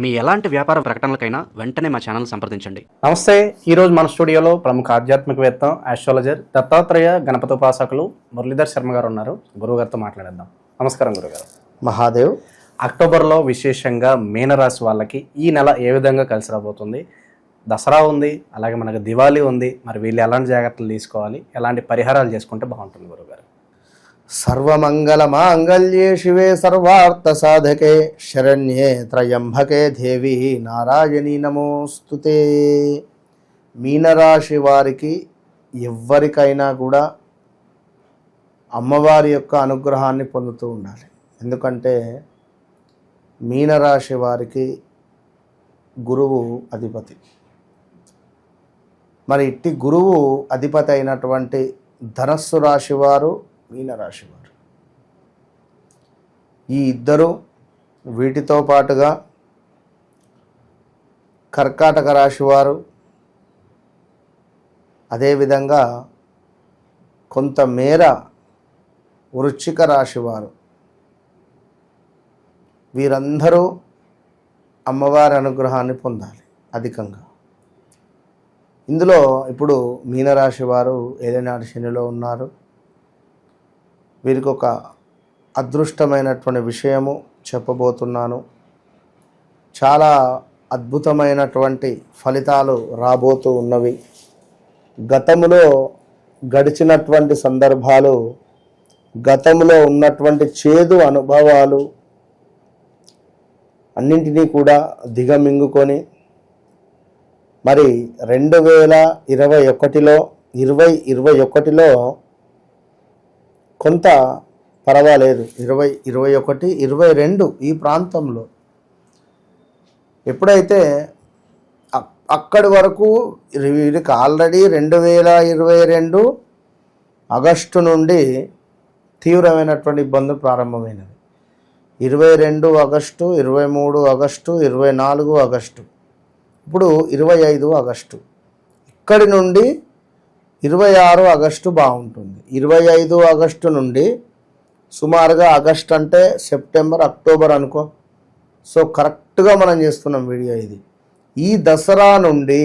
మీ ఎలాంటి వ్యాపార ప్రకటనలకైనా వెంటనే మా ఛానల్ సంప్రదించండి. నమస్తే ఈరోజు మన స్టూడియోలో ప్రముఖ ఆధ్యాత్మికవేత్త ఆస్ట్రాలజర్ దత్తాత్రేయ గణపతి ఉపాసకులు మురళీధర్ శర్మ గారు ఉన్నారు. గురువుగారితో మాట్లాడేద్దాం. నమస్కారం గురుగారు మహాదేవ్. అక్టోబర్లో విశేషంగా మీనరాశి వాళ్ళకి ఈ నెల ఏ విధంగా కలిసి రాబోతుంది? దసరా ఉంది అలాగే మనకు దివాళీ ఉంది. మరి వీళ్ళు ఎలాంటి జాగ్రత్తలు తీసుకోవాలి? ఎలాంటి పరిహారాలు చేసుకుంటే బాగుంటుంది గురుగారు సర్వమంగళమాంగళ్యే శివే సర్వార్థ సాధకే శరణ్యే త్రయంబకే దేవి నారాయణీ నమోస్తుతే. మీనరాశి వారికి ఎవ్వరికైనా కూడా అమ్మవారి యొక్క అనుగ్రహాన్ని పొందుతూ ఉండాలి. ఎందుకంటే మీనరాశి వారికి గురువు అధిపతి. మరి ఇట్టి గురువు అధిపతి అయినటువంటి ధనస్సు రాశివారు మీనరాశి వారు ఈ ఇద్దరు వీటితో పాటుగా కర్కాటక రాశివారు అదేవిధంగా కొంతమేర వృశ్చిక రాశివారు. వీరందరూ అమ్మవారి అనుగ్రహాన్ని పొందాలి అధికంగా. ఇందులో ఇప్పుడు మీనరాశి వారు ఏలినాటి శనిలో ఉన్నారు. వీరికి ఒక అదృష్టమైనటువంటి విషయము చెప్పబోతున్నాను. చాలా అద్భుతమైనటువంటి ఫలితాలు రాబోతూ ఉన్నవి. గతములో గడిచినటువంటి సందర్భాలు గతంలో ఉన్నటువంటి చేదు అనుభవాలు అన్నింటినీ కూడా దిగమింగుకొని మరి రెండు వేల ఇరవై ఒకటిలో ఇరవై ఇరవై ఒకటిలో కొంత పర్వాలేదు. ఇరవై ఇరవై ఒకటి ఇరవై రెండు ఈ ప్రాంతంలో. ఎప్పుడైతే అక్కడి వరకు వీరికి ఆల్రెడీ రెండు వేల ఇరవై రెండు ఆగస్టు నుండి తీవ్రమైనటువంటి ఇబ్బందులు ప్రారంభమైనవి. ఇరవై రెండు ఆగస్టు ఇరవై మూడు ఆగస్టు ఇరవై నాలుగు ఆగస్టు. ఇప్పుడు ఇరవై ఐదు ఆగస్టు. ఇక్కడి నుండి ఇరవై ఆరు ఆగస్టు బాగుంటుంది. ఇరవై ఐదు ఆగస్టు నుండి సుమారుగా ఆగస్ట్ అంటే సెప్టెంబర్ అక్టోబర్ అనుకో. సో కరెక్ట్గా మనం చేస్తున్నాం వీడియో ఇది. ఈ దసరా నుండి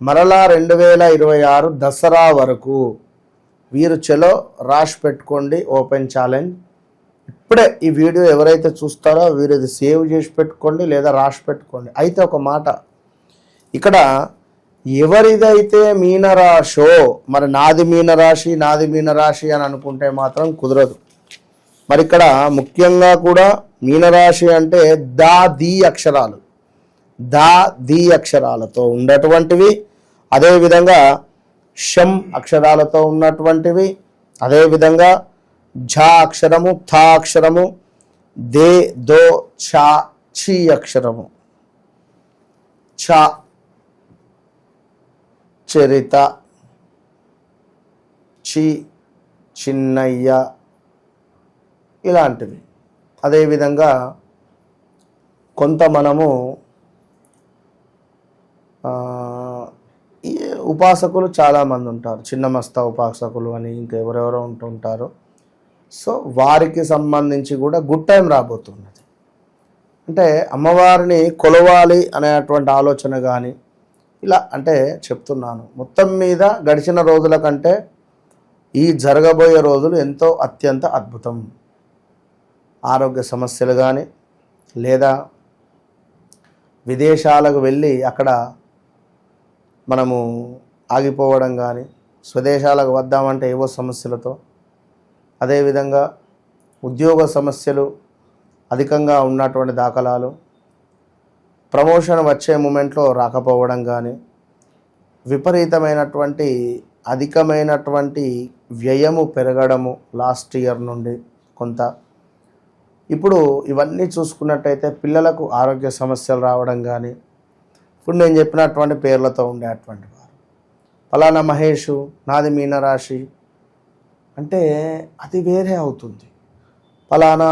మరలా రెండు వేల ఇరవై ఆరు దసరా వరకు వీరు చలో రాష్ పెట్టుకోండి ఓపెన్ ఛాలెంజ్. ఇప్పుడే ఈ వీడియో ఎవరైతే చూస్తారో వీరు ఇది సేవ్ చేసి పెట్టుకోండి లేదా రాసి పెట్టుకోండి. అయితే ఒక మాట. ఇక్కడ ఎవరిదైతే మీనరాశో మరి నాది మీనరాశి నాది మీనరాశి అని అనుకుంటే మాత్రం కుదరదు. మరి ఇక్కడ ముఖ్యంగా కూడా మీనరాశి అంటే దా ది అక్షరాలు. దా ది అక్షరాలతో ఉన్నటువంటివి అదేవిధంగా షం అక్షరాలతో ఉన్నటువంటివి. అదేవిధంగా ఝ అక్షరము థా అక్షరము దే దో ఛా ఛీ అక్షరము. ఛ చరిత చి చిన్నయ్య ఇలాంటివి. అదేవిధంగా కొంత మనము ఈ ఉపాసకులు చాలామంది ఉంటారు. చిన్నమస్త ఉపాసకులు అని ఇంకెవరెవరో ఉంటుంటారు. సో వారికి సంబంధించి కూడా గుడ్ టైం రాబోతున్నది. అంటే అమ్మవారిని కొలవాలి అనేటువంటి ఆలోచన కానీ ఇలా అంటే చెప్తున్నాను. మొత్తం మీద గడిచిన రోజుల కంటే ఈ జరగబోయే రోజులు ఎంతో అత్యంత అద్భుతం. ఆరోగ్య సమస్యలు కానీ లేదా విదేశాలకు వెళ్ళి అక్కడ మనము ఆగిపోవడం కానీ స్వదేశాలకు వద్దామంటే ఏవో సమస్యలతో అదేవిధంగా ఉద్యోగ సమస్యలు అధికంగా ఉన్నటువంటి దాఖలాలు ప్రమోషన్ వచ్చే మూమెంట్లో రాకపోవడం కానీ విపరీతమైనటువంటి అధికమైనటువంటి వ్యయము పెరగడము లాస్ట్ ఇయర్ నుండి కొంత. ఇప్పుడు ఇవన్నీ చూసుకున్నట్టయితే పిల్లలకు ఆరోగ్య సమస్యలు రావడం కానీ ఇప్పుడు నేను చెప్పినటువంటి పేర్లతో ఉండేటువంటి వారు. ఫలానా మహేషు నాది మీనరాశి అంటే అది వేరే అవుతుంది. ఫలానా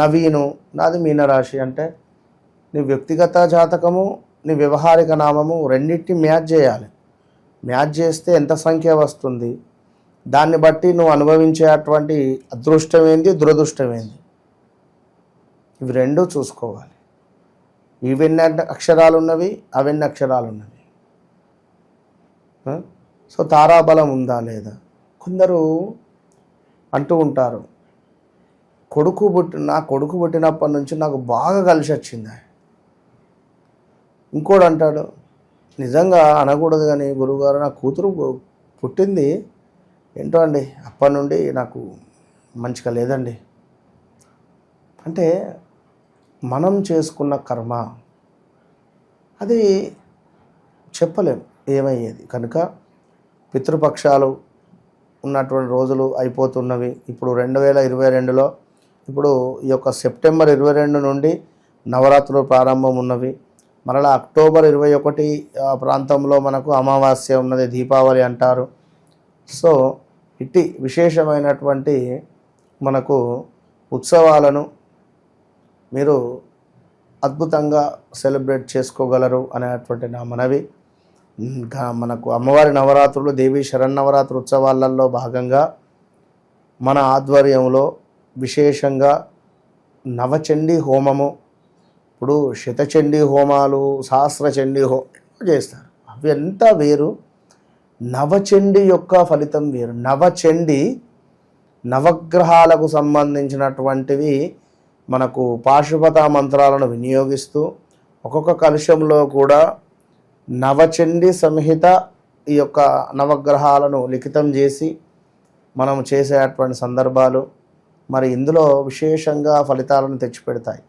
నవీను నాది మీనరాశి అంటే నీ వ్యక్తిగత జాతకము నీ వ్యవహారిక నామము రెండింటిని మ్యాచ్ చేయాలి. మ్యాచ్ చేస్తే ఎంత సంఖ్య వస్తుంది? దాన్ని బట్టి నువ్వు అనుభవించేటువంటి అదృష్టం ఏంది దురదృష్టం ఏంది? ఇవి రెండూ చూసుకోవాలి. ఇవెన్ని అక్షరాలు ఉన్నవి అవెన్ని అక్షరాలు ఉన్నవి. సో తారాబలం ఉందా లేదా? కొందరు అంటూ ఉంటారు కొడుకు పుట్టిన నా కొడుకు పుట్టినప్పటి నుంచి నాకు బాగా కలిసి వచ్చింది ఇంకోడు అంటాడు నిజంగా అనకూడదు కానీ గురువుగారు నా కూతురు పుట్టింది. ఏంటో అండి అప్పటి నుండి నాకు మంచిగా లేదండి. అంటే మనం చేసుకున్న కర్మ అది చెప్పలేం ఏమయ్యేది. కనుక పితృపక్షాలు ఉన్నటువంటి రోజులు అయిపోతున్నవి. ఇప్పుడు రెండు వేల ఇరవై రెండులో ఇప్పుడు ఈ యొక్క సెప్టెంబర్ ఇరవై రెండు నుండి నవరాత్రులు ప్రారంభం ఉన్నవి. మరలా అక్టోబర్ ఇరవై ఒకటి ఆ ప్రాంతంలో మనకు అమావాస్య ఉన్నది దీపావళి అంటారు. సో ఇట్టి విశేషమైనటువంటి మనకు ఉత్సవాలను మీరు అద్భుతంగా సెలబ్రేట్ చేసుకోగలరు అనేటువంటి నా మనవి. ఇంకా మనకు అమ్మవారి నవరాత్రులు దేవి శరన్నవరాత్రి ఉత్సవాలలో భాగంగా మన ఆధ్వర్యంలో విశేషంగా నవచండీ హోమము. ఇప్పుడు శతచండీ హోమాలు సహస్రచండీ హో చేస్తారు. అవి అంతా వేరు. నవచండి యొక్క ఫలితం వేరు. నవచండి నవగ్రహాలకు సంబంధించినటువంటివి మనకు పాశుపత మంత్రాలను వినియోగిస్తూ ఒక్కొక్క కలుషంలో కూడా నవచండి సంహిత ఈ యొక్క నవగ్రహాలను లిఖితం చేసి మనం చేసేటువంటి సందర్భాలు మరి ఇందులో విశేషంగా ఫలితాలను తెచ్చిపెడతాయి.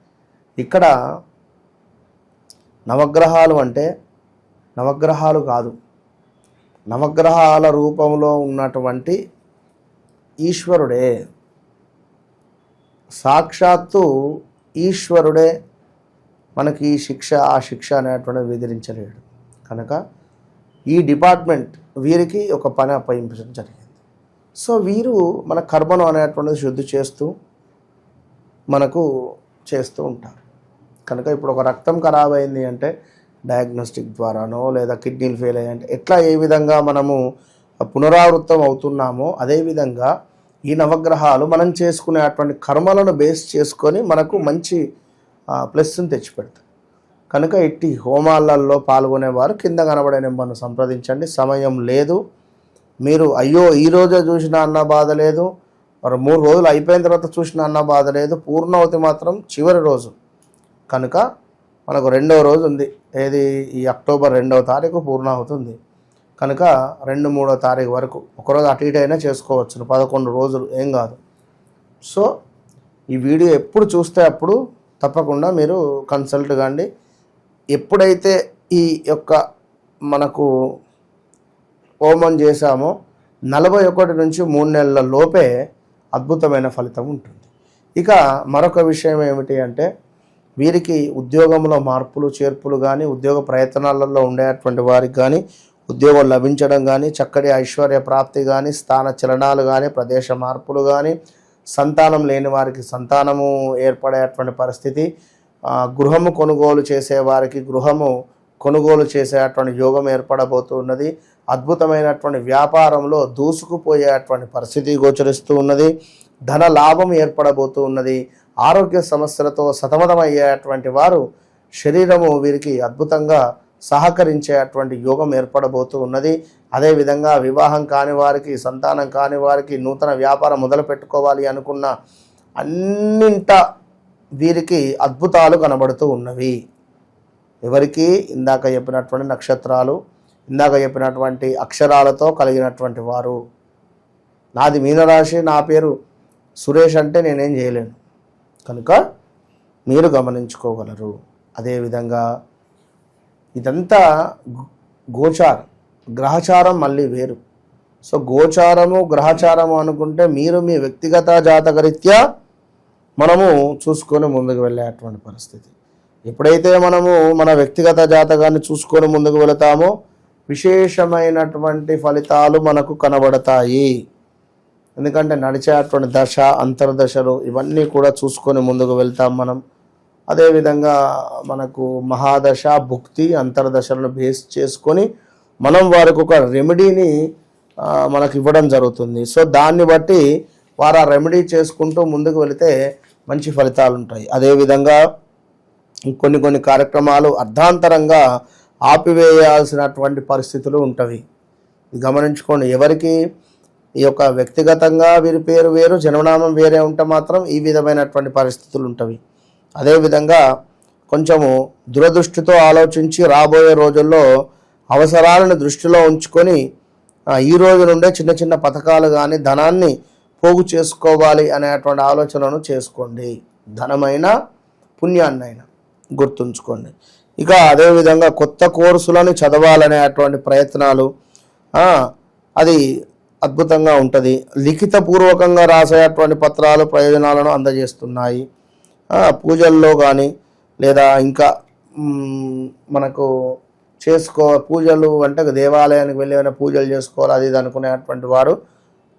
ఇక్కడ నవగ్రహాలు అంటే నవగ్రహాలు కాదు. నవగ్రహాల రూపంలో ఉన్నటువంటి ఈశ్వరుడే. సాక్షాత్తు ఈశ్వరుడే మనకి ఈ శిక్ష ఆ శిక్ష అనేటువంటిది విధించలేడు కనుక ఈ డిపార్ట్మెంట్ వీరికి ఒక పని అప్పగించడం జరిగింది. సో వీరు మన కర్మను అనేటువంటిది శుద్ధి చేస్తూ మనకు చేస్తూ ఉంటారు. కనుక ఇప్పుడు ఒక రక్తం ఖరాబ్ అయింది అంటే డయాగ్నోస్టిక్ ద్వారానో లేదా కిడ్నీలు ఫెయిల్ అయ్యాయంటే ఎట్లా ఏ విధంగా మనము పునరావృతం అవుతున్నామో అదేవిధంగా ఈ నవగ్రహాలు మనం చేసుకునే అటువంటి కర్మలను బేస్ చేసుకొని మనకు మంచి ప్లస్ని తెచ్చిపెడతాయి. కనుక ఇట్టి హోమాలలో పాల్గొనేవారు కింద కనబడే నెంబర్ను సంప్రదించండి. సమయం లేదు. మీరు అయ్యో ఈ రోజే చూసిన అన్న బాధ లేదు. మరి మూడు రోజులు అయిపోయిన తర్వాత చూసిన అన్న బాధ లేదు. పూర్ణవతి మాత్రం చివరి రోజు. కనుక మనకు రెండవ రోజు ఉంది. ఏది? ఈ అక్టోబర్ రెండవ తారీఖు పూర్ణాహుతి ఉంది. కనుక రెండు మూడో తారీఖు వరకు ఒకరోజు అటు ఇటు అయినా చేసుకోవచ్చు పదకొండు రోజులు ఏం కాదు. సో ఈ వీడియో ఎప్పుడు చూస్తే అప్పుడు తప్పకుండా మీరు కన్సల్ట్ కాండి. ఎప్పుడైతే ఈ యొక్క మనకు హోమం చేశామో నలభై ఒకటి నుంచి మూడు నెలల లోపే అద్భుతమైన ఫలితం ఉంటుంది. ఇక మరొక విషయం ఏమిటి అంటే వీరికి ఉద్యోగంలో మార్పులు చేర్పులు కానీ ఉద్యోగ ప్రయత్నాలలో ఉండేటువంటి వారికి కానీ ఉద్యోగం లభించడం కానీ చక్కటి ఐశ్వర్య ప్రాప్తి కానీ స్థాన చలనాలు కానీ ప్రదేశ మార్పులు కానీ సంతానం లేని వారికి సంతానము ఏర్పడేటువంటి పరిస్థితి గృహము కొనుగోలు చేసే వారికి గృహము కొనుగోలు చేసేటువంటి యోగం ఏర్పడబోతున్నది అద్భుతమైనటువంటి వ్యాపారంలో దూసుకుపోయేటువంటి పరిస్థితి గోచరిస్తూ ఉన్నది. ధన లాభం ఏర్పడబోతూ ఉన్నది. ఆరోగ్య సమస్యలతో సతమతమయ్యేటువంటి వారు శరీరము వీరికి అద్భుతంగా సహకరించేటువంటి యోగం ఏర్పడబోతూ ఉన్నది. అదేవిధంగా వివాహం కాని వారికి సంతానం కాని వారికి నూతన వ్యాపారం మొదలు పెట్టుకోవాలి అనుకున్న అన్నింట వీరికి అద్భుతాలు కనబడుతూ ఉన్నవి. ఎవరికి ఇందాక చెప్పినటువంటి నక్షత్రాలు ఇందాక చెప్పినటువంటి అక్షరాలతో కలిగినటువంటి వారు. నాది మీనరాశి నా పేరు సురేష్ అంటే నేనేం చేయలేను. కనుక మీరు గమనించుకోగలరు. అదేవిధంగా ఇదంతా గోచారం. గ్రహచారం మళ్ళీ వేరు. సో గోచారము గ్రహచారము అనుకుంటే మీరు మీ వ్యక్తిగత జాతకరీత్యా మనము చూసుకొని ముందుకు వెళ్ళేటువంటి పరిస్థితి. ఎప్పుడైతే మనము మన వ్యక్తిగత జాతకాన్ని చూసుకొని ముందుకు వెళతామో విశేషమైనటువంటి ఫలితాలు మనకు కనబడతాయి. ఎందుకంటే నడిచేటువంటి దశ అంతర్దశలు ఇవన్నీ కూడా చూసుకొని ముందుకు వెళ్తాం మనం. అదేవిధంగా మనకు మహాదశ భుక్తి అంతర్దశలను బేస్ చేసుకొని మనం వారికి ఒక రెమెడీని మనకు ఇవ్వడం జరుగుతుంది. సో దాన్ని బట్టి వారు ఆ రెమెడీ చేసుకుంటూ ముందుకు వెళితే మంచి ఫలితాలు ఉంటాయి అదేవిధంగా కొన్ని కొన్ని కార్యక్రమాలు అర్ధాంతరంగా ఆపివేయాల్సినటువంటి పరిస్థితులు ఉంటవి. గమనించుకోండి ఎవరికి ఈ యొక్క వ్యక్తిగతంగా వీరి పేరు వేరు జన్మనామం వేరే ఉంటే మాత్రం ఈ విధమైనటువంటి పరిస్థితులు ఉంటవి. అదేవిధంగా కొంచెము దురదృష్టితో ఆలోచించి రాబోయే రోజుల్లో అవసరాలను దృష్టిలో ఉంచుకొని ఈ రోజు నుండే చిన్న చిన్న పథకాలు కానీ ధనాన్ని పోగు చేసుకోవాలి అనేటువంటి ఆలోచనను చేసుకోండి. ధనమైన పుణ్యాన్నైనా. గుర్తుంచుకోండి. ఇక అదేవిధంగా కొత్త కోర్సులను చదవాలనేటువంటి ప్రయత్నాలు అది అద్భుతంగా ఉంటుంది. లిఖితపూర్వకంగా రాసేటువంటి పత్రాలు ప్రయోజనాలను అందజేస్తున్నాయి. పూజల్లో కానీ లేదా ఇంకా మనకు చేసుకో పూజలు అంటే దేవాలయానికి వెళ్ళి ఏమైనా పూజలు చేసుకోవాలి అది ఇది అనుకునేటువంటి వారు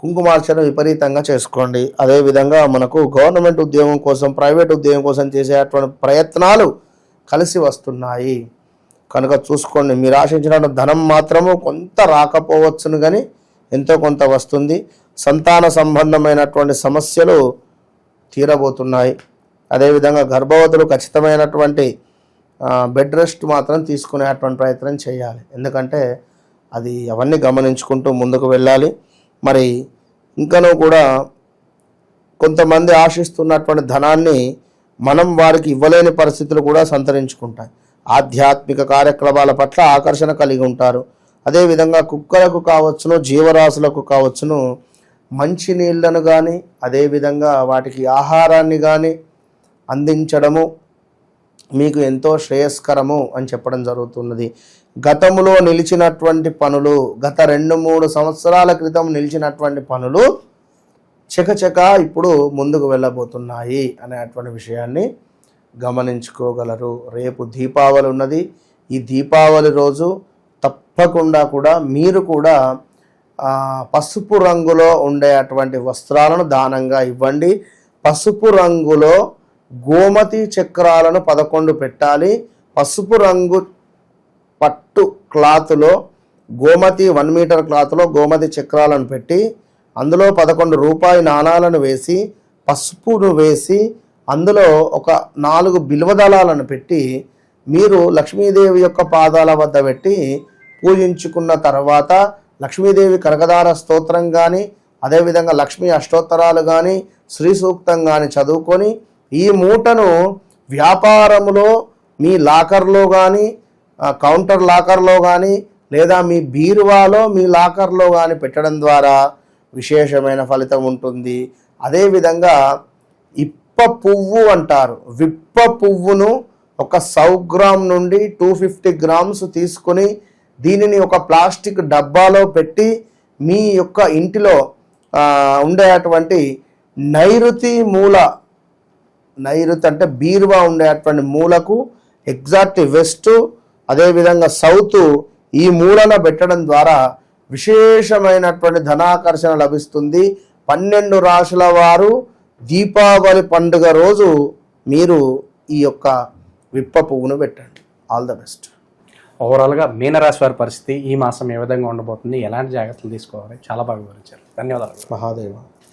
కుంకుమార్చన విపరీతంగా చేసుకోండి. అదేవిధంగా మనకు గవర్నమెంట్ ఉద్యోగం కోసం ప్రైవేట్ ఉద్యోగం కోసం చేసేటువంటి ప్రయత్నాలు కలిసి వస్తున్నాయి. కనుక చూసుకోండి మీరు ఆశించిన ధనం మాత్రము కొంత రాకపోవచ్చును కానీ ఎంతో కొంత వస్తుంది. సంతాన సంబంధమైనటువంటి సమస్యలు తీరబోతున్నాయి. అదేవిధంగా గర్భవతులు ఖచ్చితమైనటువంటి బెడ్ రెస్ట్ మాత్రం తీసుకునేటువంటి ప్రయత్నం చేయాలి. ఎందుకంటే అది అవన్నీ గమనించుకుంటూ ముందుకు వెళ్ళాలి. మరి ఇంకనూ కూడా కొంతమంది ఆశిస్తున్నటువంటి ధనాన్ని మనం వారికి ఇవ్వలేని పరిస్థితులు కూడా సంతరించుకుంటాయి. ఆధ్యాత్మిక కార్యక్రమాల పట్ల ఆకర్షణ కలిగి ఉంటారు. అదేవిధంగా కుక్కలకు కావచ్చును జీవరాశులకు కావచ్చును మంచి నీళ్ళను కానీ అదేవిధంగా వాటికి ఆహారాన్ని కానీ అందించడము మీకు ఎంతో శ్రేయస్కరము అని చెప్పడం జరుగుతున్నది. గతంలో నిలిచినటువంటి పనులు గత రెండు మూడు సంవత్సరాల క్రితం నిలిచినటువంటి పనులు చకచక ఇప్పుడు ముందుకు వెళ్ళబోతున్నాయి అనేటువంటి విషయాన్ని గమనించుకోగలరు. రేపు దీపావళి ఉన్నది. ఈ దీపావళి రోజు తప్పకుండా కూడా మీరు కూడా పసుపు రంగులో ఉండే అటువంటి వస్త్రాలను దానంగా ఇవ్వండి. పసుపు రంగులో గోమతి చక్రాలను పదకొండు పెట్టాలి. పసుపు రంగు పట్టు క్లాత్లో గోమతి వన్ మీటర్ క్లాత్లో గోమతి చక్రాలను పెట్టి అందులో పదకొండు రూపాయి నాణాలను వేసి పసుపును వేసి అందులో ఒక నాలుగు బిల్వదళాలను పెట్టి మీరు లక్ష్మీదేవి యొక్క పాదాల వద్ద పెట్టి పూజించుకున్న తర్వాత లక్ష్మీదేవి కనకదార స్తోత్రం కానీ అదేవిధంగా లక్ష్మీ అష్టోత్తరాలు కానీ శ్రీ సూక్తం కానీ చదువుకొని ఈ మూటను వ్యాపారములో మీ లాకర్లో కానీ కౌంటర్ లాకర్లో కానీ లేదా మీ బీరువాలో మీ లాకర్లో కానీ పెట్టడం ద్వారా విశేషమైన ఫలితం ఉంటుంది. అదేవిధంగా ఇప్ప పువ్వు అంటారు. విప్ప పువ్వును ఒక సౌ గ్రామ్ నుండి టూ ఫిఫ్టీ గ్రామ్స్ తీసుకొని దీనిని ఒక ప్లాస్టిక్ డబ్బాలో పెట్టి మీ యొక్క ఇంటిలో ఉండే ఉండేటువంటి నైరుతి మూల నైరుతి అంటే బీరువా ఉండేటువంటి మూలకు ఎగ్జాక్ట్ వెస్ట్ అదేవిధంగా సౌత్ ఈ మూలన పెట్టడం ద్వారా విశేషమైనటువంటి ధనాకర్షణ లభిస్తుంది. పన్నెండు రాశుల వారు దీపావళి పండుగ రోజు మీరు ఈ యొక్క విప్ప పువ్వును పెట్టండి. All the best. ఓవరాల్గా మీనరాశి వారి పరిస్థితి ఈ మాసం ఏ విధంగా ఉండబోతుంది? ఎలాంటి జాగ్రత్తలు తీసుకోవాలి? చాలా బాగా వివరించారు. ధన్యవాదాలు. మహాదేవ.